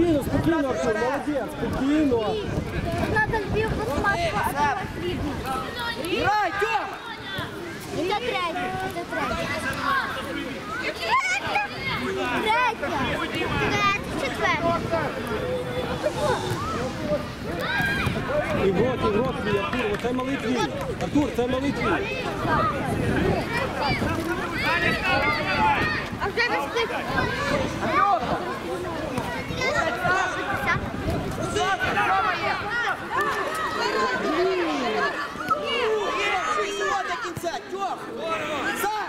Артур, молодець, спокійно. Надо львів посмати, а то хлібні. Грай, Тьом! Це третя, це третя. Третя! Третя, четверта. І в рот, і в рот твій, Артур, оце малий твій. Артур, це малий твій. А вже весь Все до кінця, Тьом! За!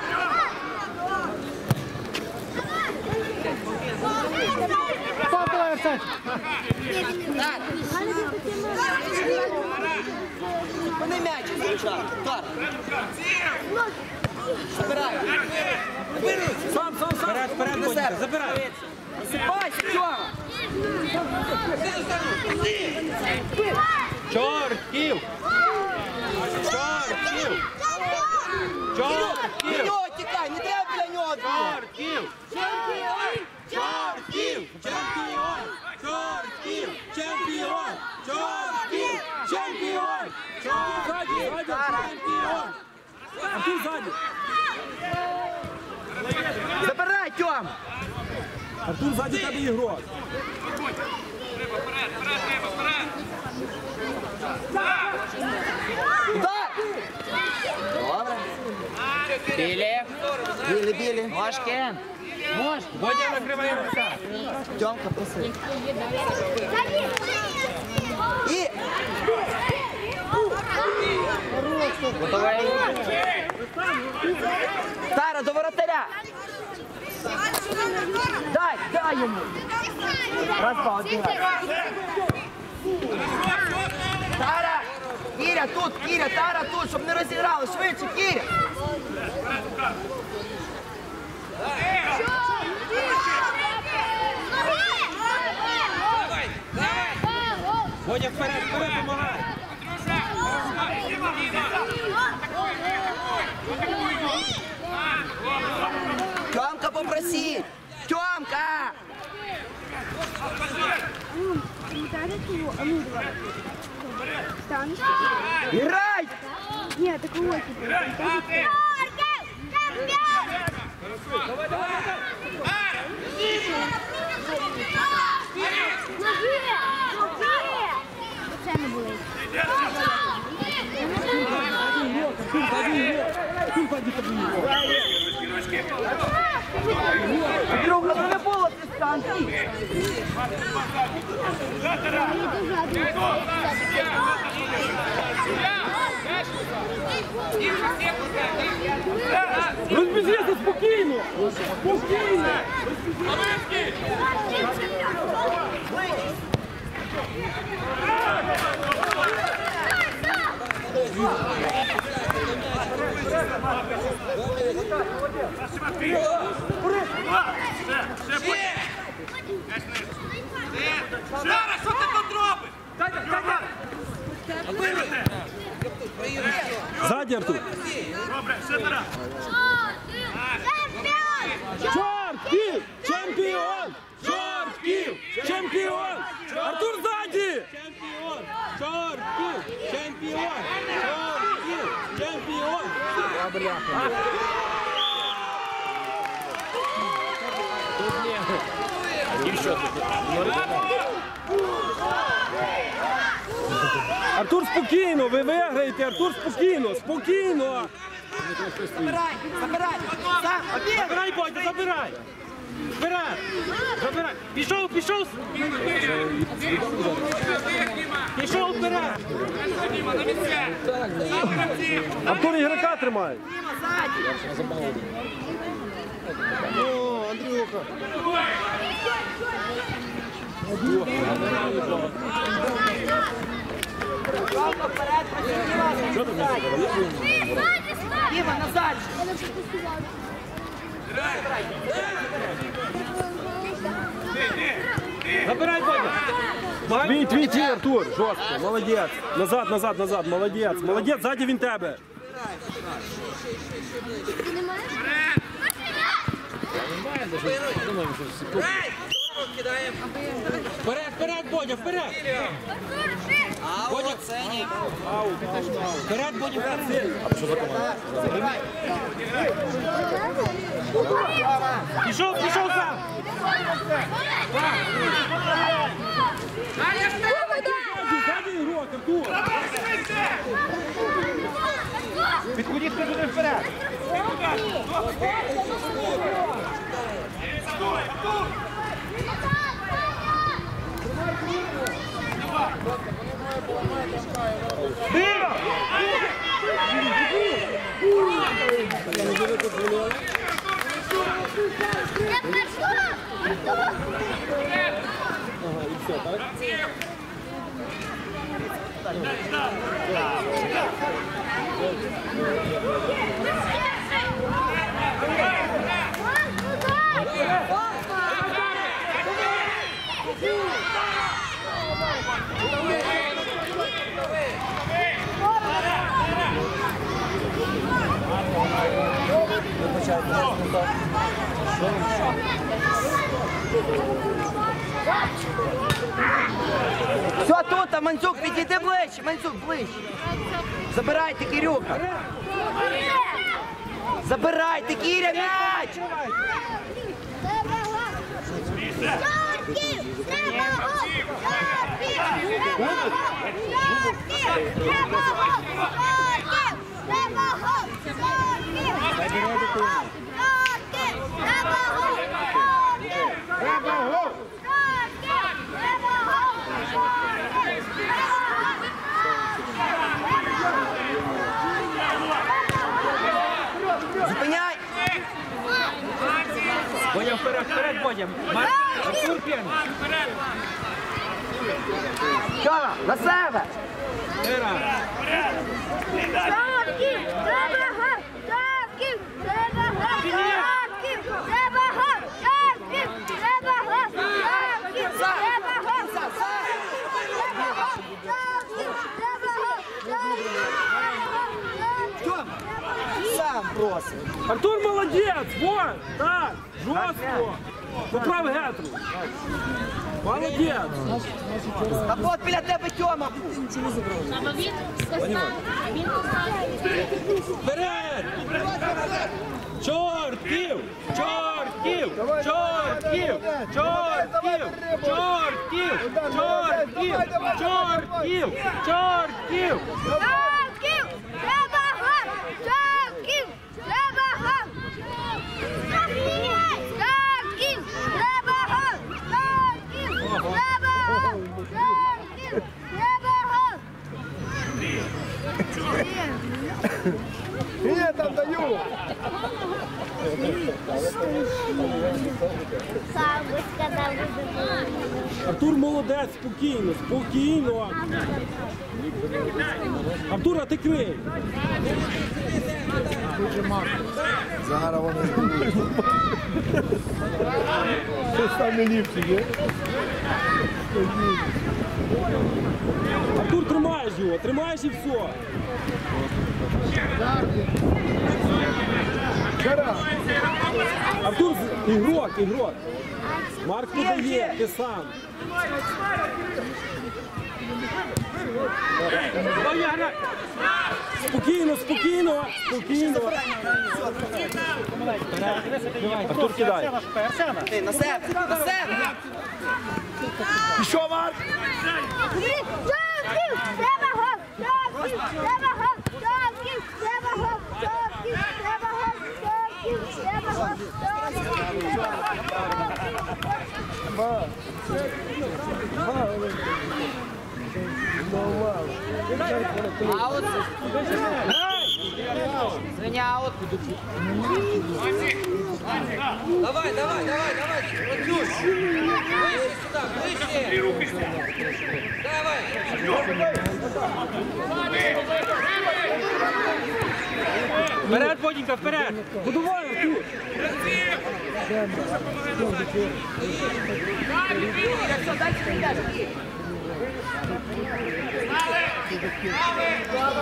Арсен. Вони м'яч звучати. Так. Забирай. Сам, сам, сам. Вперед, вперед, Бодя, забирай. Насипайся, Тьома. Чортів! Чортів! Чортів! для нього. Чортів! Чортів! Чортів! Чемпіон! Чортів! Чемпіон! Чортів! Чемпіон! Чортів! Ззаді, ззаді, чемпіон! Артур ззаді! Забирай, Тьом. Артур ззаді тебе ігрок! Удар. Добре. Білі. Білі, білі. Мошкін. Мош. Бодя накриває рука! Тьомка, проси. І Готовий. Тара до воротаря. Дай, дай йому. Раз, два, один. Тара! Кіря тут, Кіря, Тара тут, щоб не розіграли. Швидше, Кіря. Бодя вперед, вперед, помагай! Тьомка, попроси. Тьомка! Грай! Ні, такого типу. Це не болить. Артур ззаді Артур ззаді тебе! Друга, ну не дистанції. Розбіжися спокійно! Спокійно! Жара, що ти тут робиш? Ззаді, Артур! Добре, ще раз. Чортів! Чемпіон! Чортів! Чемпіон! Артур ззаді! Чемпіон! Чортів! Чемпіон! Чортів! Чемпіон! Артур, спокійно, ви виграєте, Артур, спокійно, спокійно. Забирай, забирай. Забирай, Бодя, забирай. Вперед, забирай. Пішов, пішов. Пішов вперед. Артур ігрока тримає. О, Андрюха. Тьомка вперед, просі, назад. Забирай, Бодя. Твій, твій, твій, Артур, жорстко, молодець. Назад, назад, назад, молодець. Молодець, ззаді він тебе. Вперед, вперед, Бодя, вперед! Бодя, Сенік. Вперед, Бодя, вперед. Пішов, пішов сам! Підході, хто буде вперед! Дива! Ага, і все, так? Так. Іванович, забирайте Кирюха. Забирайте, Кіря, м'яч! Треба гол! Треба! пьяным. Артур пьяный. На себе! Ира! Артур молодец! Вот! Так! Жорстко. Поправ гетру. Молодець. А от біля тебе Тьома був. Вперед! Чортів! Чортів! Чортів! Чортів! Чортів! Чортів! Чортів! Чортів! Я там даю. Артур молодець, спокійно, спокійно. Артур, а ти крий. Зараз вони збудуть. Це саме ліпше, є? Артур, тримаєш його, тримаєш і все. Артур, ігрок, ігрок. Марк подає, ти сам. Спокійно, спокійно, спокійно. Артур кидає. Ти на себе, на себе! Пішов, Марк! А Аут. Женя, аут. Давай, давай, давай, давай. Матюш. Выше сюда, выше. Давай. Вперед, Боденька, вперед! Будувай, Матюш! Якщо дальше ти йдеш,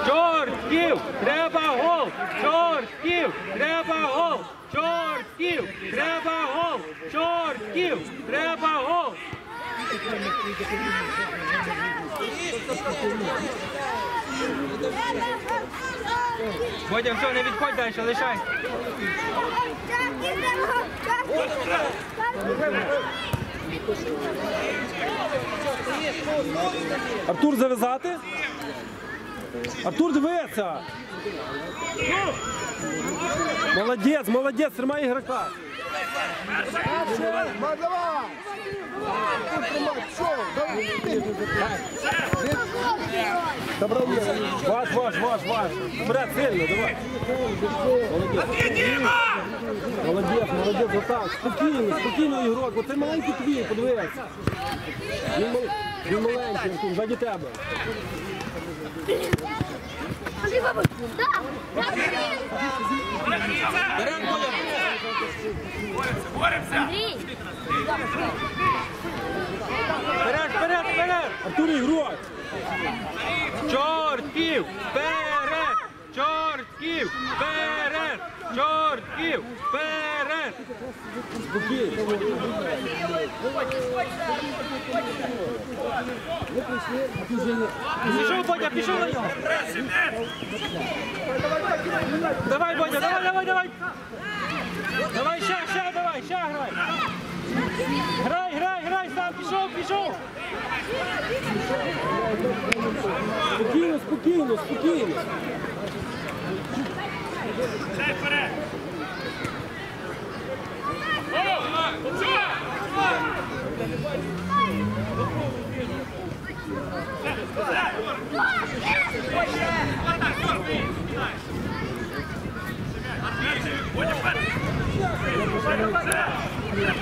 Чортків! Треба гол! Чортків! Треба гол! Чортків! Треба гол! Чортків! Треба гол! Водя, все, не відходь далі, лишай. Артур зав'язати? Артур дивиться! Молодець, молодець, тримай ігрока. Ваш, ваш, ваш, ваш. Вперед, сильно, давай. Молодець, молодець, отак. Спокійно, спокійно ігрок. Оце маленький твій, подивися. Він, мал- він маленький, Артур, ззаді тебе. Вперед, вперед, вперед! Артур ігрок. Чортків! Вперед! Чортків! Вперед! Чортків! Вперед! Пішов, Бодя, пішов на! Давай, Бодя, давай, давай, давай! Давай, ще, ще, давай, ще грай! Грай, грай, грай, сам, пішов, пішов! Спокійно, спокійно, спокійно.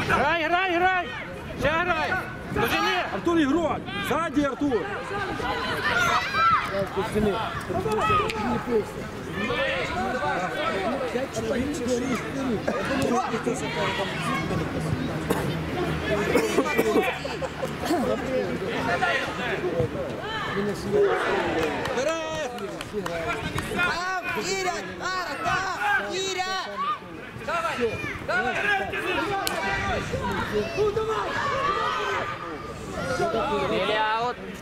Грай, грай, грай! Ще грай! Дожини! Артур ігрок. Ззаді Артур. Там, Кіря, Тара, там,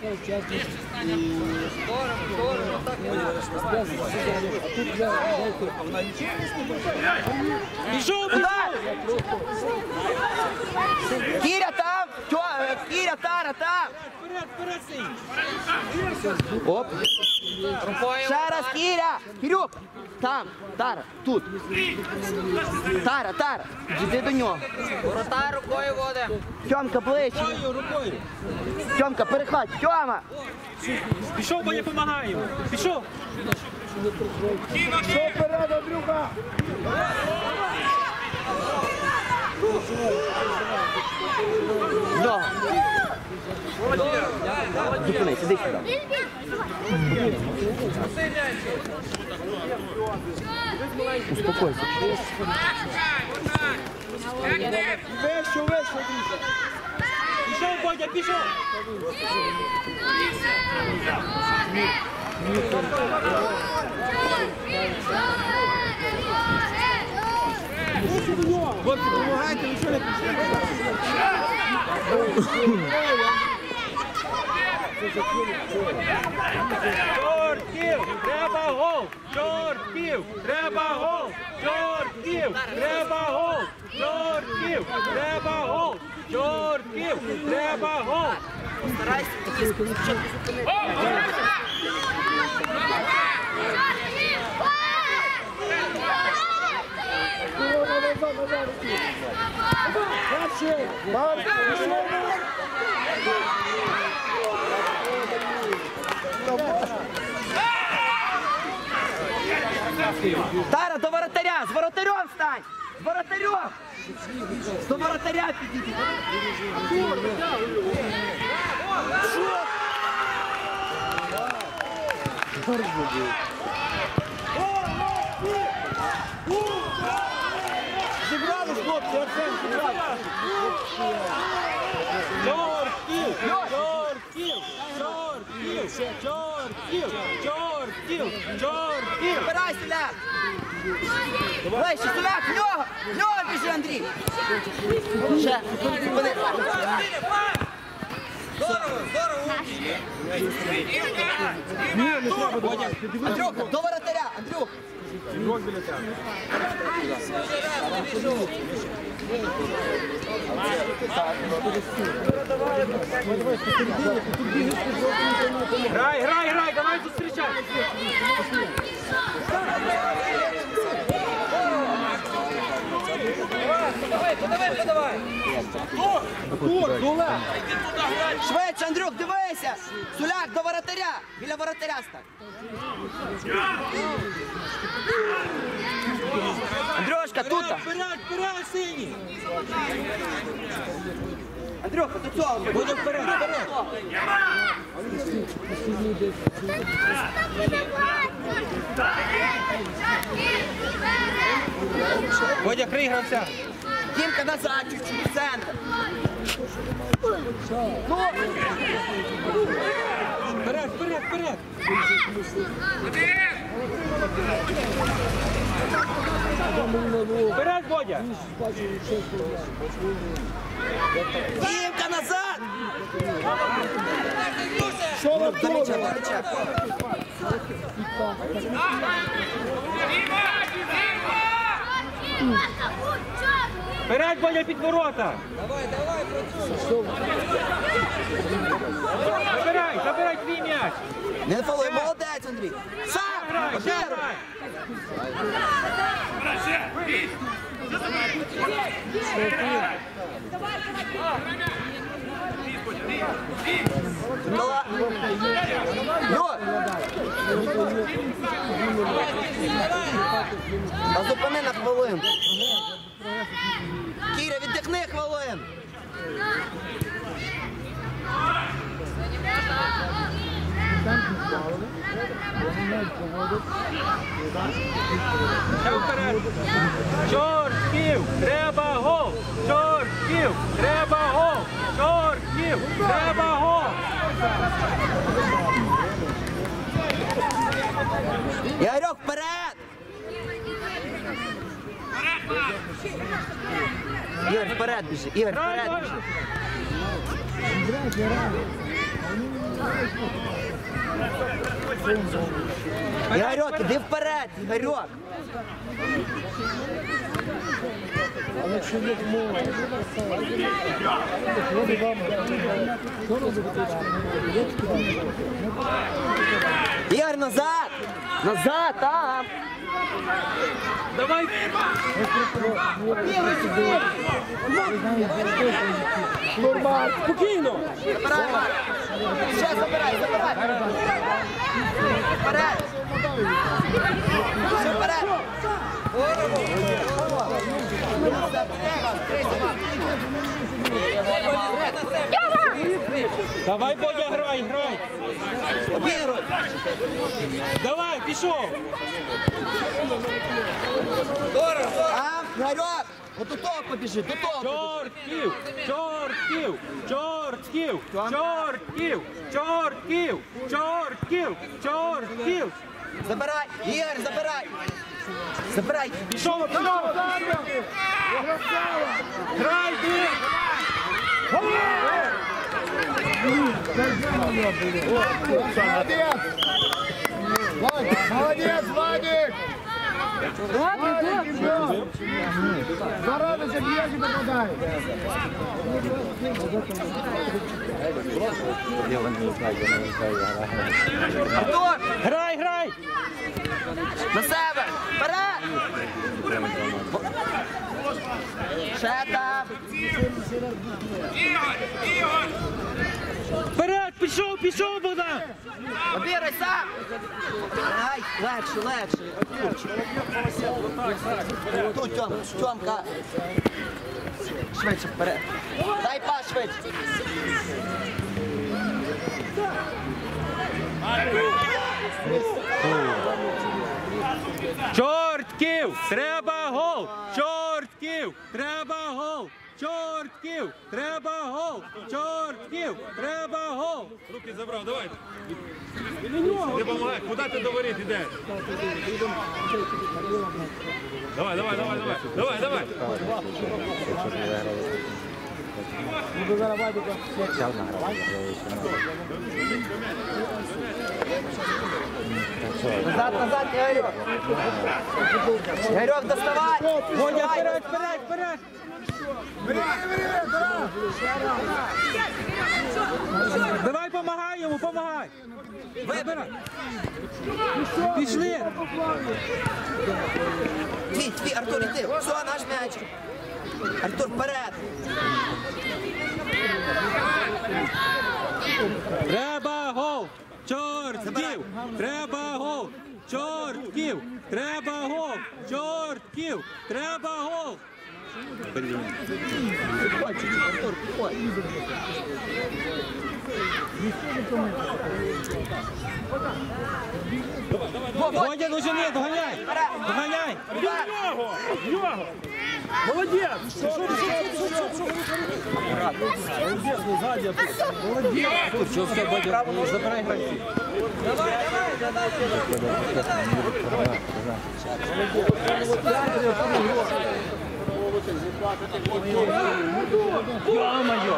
Кіря! Или аут. Пішов, Удар! Кіря там! Тьо, е, Кіря, Тара, там! Вперед, вперед, сій! Оп! Ще раз, Кіря! Кірюк! Там, Тара, тут. Тара, Тара, іди до нього. Ворота рукою воде. Тьомка, ближче. Рукою, рукою! Тьомка, переходь. Тьома! Пішов, бо я допомагаю йому! Пішов! Нього. Зупинись, іди сюди. Успокойся. Пішов, Бодя, пішов! Хлопці, допомагайте, нічого не Чортків! Треба гол! Чортків! Треба гол! Чортків! Треба гол! Чортків! Треба гол! Чортків! Треба гол! Тара, до воротаря! З воротарем стань! З воротарем! До воротаря підійди хлопці, Арсен, зібрали. Чортків! Чортків! Чортків! Чортків! Чортків! Чортків! Чортків! Забирай, Соляк! Ближче, Соляк, в нього! В нього біжи, Андрій! Ще, зупини. Ні, не треба давати. Ти. Андрюха, до воротаря, Андрюх! Ігрок біля тебе. Грай, грай, грай, давай зустрічай! Тур, Дуле. Швидше, Андрюх, дивися! Соляк, до воротаря! Біля воротаря стань! Андрюшка, тут! Вперед, вперед, синій! Андрюха, до цього! Буде вперед, вперед! Водя, крий гравця! Дімка назад, чуть-чуть, в центр! Ну, Вперед, вперед, вперед! Вперед, Водя! Дімка назад! Що до м'яча. Вперед, Водя, під ворота! Забирай, забирай твій м'яч! Не фолуй, молодець, Андрій! Сам! Юр! А зупини на хвилинку. Кіря, віддихни хвилин. Ще вперед! Чортків! Треба гол! Чортків! Треба гол! Чортків! Треба гол! Ігорьок, вперед! Ігор, вперед біжи, Ігор, вперед біжи. Ігорьок, іди вперед, Ігорьок. Ігор, назад! Назад, там! Давай! Нормально. Спокійно. Забирай! Ще забирай, забирай! Давай, Бодя, грай, грай! Давай, пішов! А, Ігорьок! От до того побіжи, до того. Чортків! Чортків! Чортків! Чортків! Чортків! Чортків! Чортків! Забирай! Ігор, забирай! Забирай! Пішов, пішов! Грай, Молодець! Молодець, Владик. Зарадися, б'єш і попадає. Артур! Грай, грай! На себе! Вперед! Ще там! Ігор, Ігор! Вперед, пішов, пішов, Богдан! Обіграй сам! Ай, легше, легше. Тут, Тьом, Тьомка. Швидше вперед. Дай пас швидше. Чортків! Треба гол! Чортків! Треба гол! Чортків! Треба гол! Чортків! Треба гол! Руки забрав, давай. Не помагай, куди ти до воріт йдеш? Давай, давай, давай, давай. Давай, давай. Назад, назад, Ігорьок. Ігорьок, доставай. Водя, Доставай. вперед, вперед, вперед! Давай помагай йому, помагай! Вибирай! Пішли! Твій, твій, Артур, іди. Все, наш м'яч. Артур, вперед. Треба гол! Чортків! Треба гол! Чортків! Треба гол! Чортків! Треба гол! Водя, ну жени, доганяй! Доганяй! Молодець! Молодець, ну ззаді. Молодець! Що все, Бодя? Забирай гравців. Ё-моё!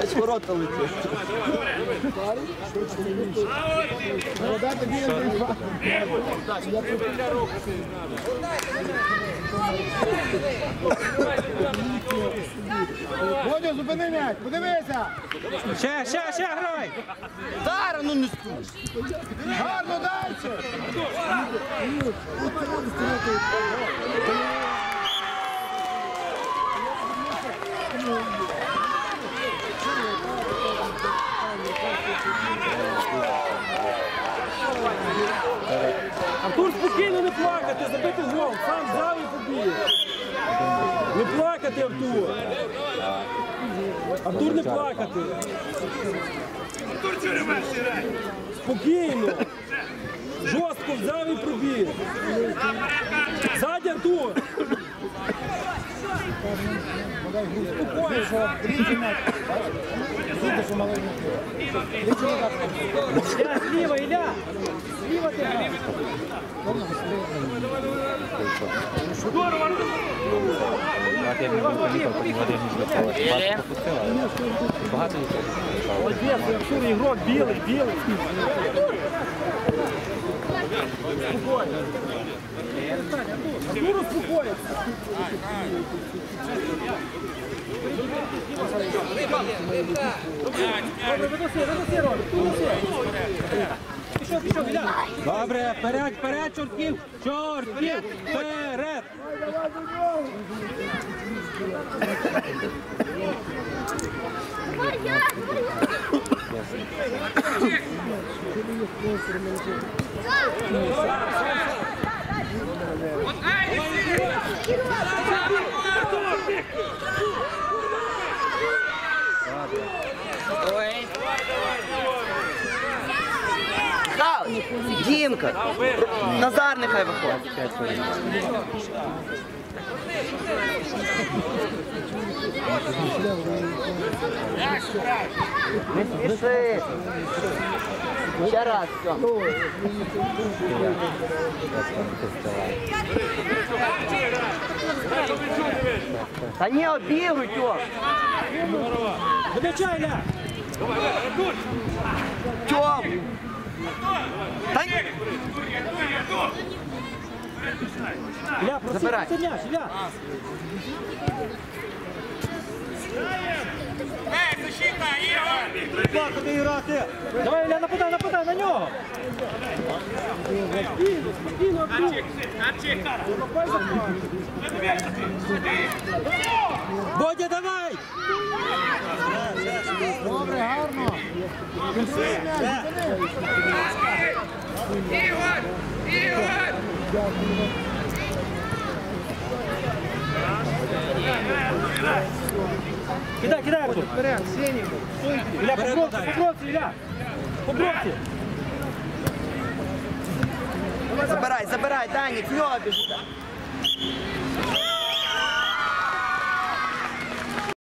Десь ворота летить. Водю, зупини м'яч, подивися! Ще, ще, ще грай! Тара, ну не спиш. Гарно далі! Артур, спокійно не плакати, забити гол, сам взяв і побіг. Не плакати, Артур. Артур, не плакати. Турцію ревеш, грай. Спокійно. Жорстко взяв і пробіг. Ззаді, Артур. Ілля, зліва, Ілля! Молодець, Артур, ігрок, білий, білий. Артур успокоїться. Добре, вперед, вперед, чортків! Чортків! Вперед! Ой. Михайлович, Дімка. Назар нехай виходить. Не спіши. Ще раз, все. Та ні, обігруй, Тьом. До м'яча, Ілля. Тьом. Та ні. Ілля, проси Забирай. це м'яч, Ілля. Ей, защита, Ігор! Плакати грати! Давай, Ілля, нападай, нападай на нього! Спокійно, спокійно, Артур. Бодя, давай! Добре, гарно! Ігор! Ігор! Кидай, кидай, Артур. Ілля, покровці, покровці, Ілля. По бровці. Забирай, забирай, Данік, в нього біжи.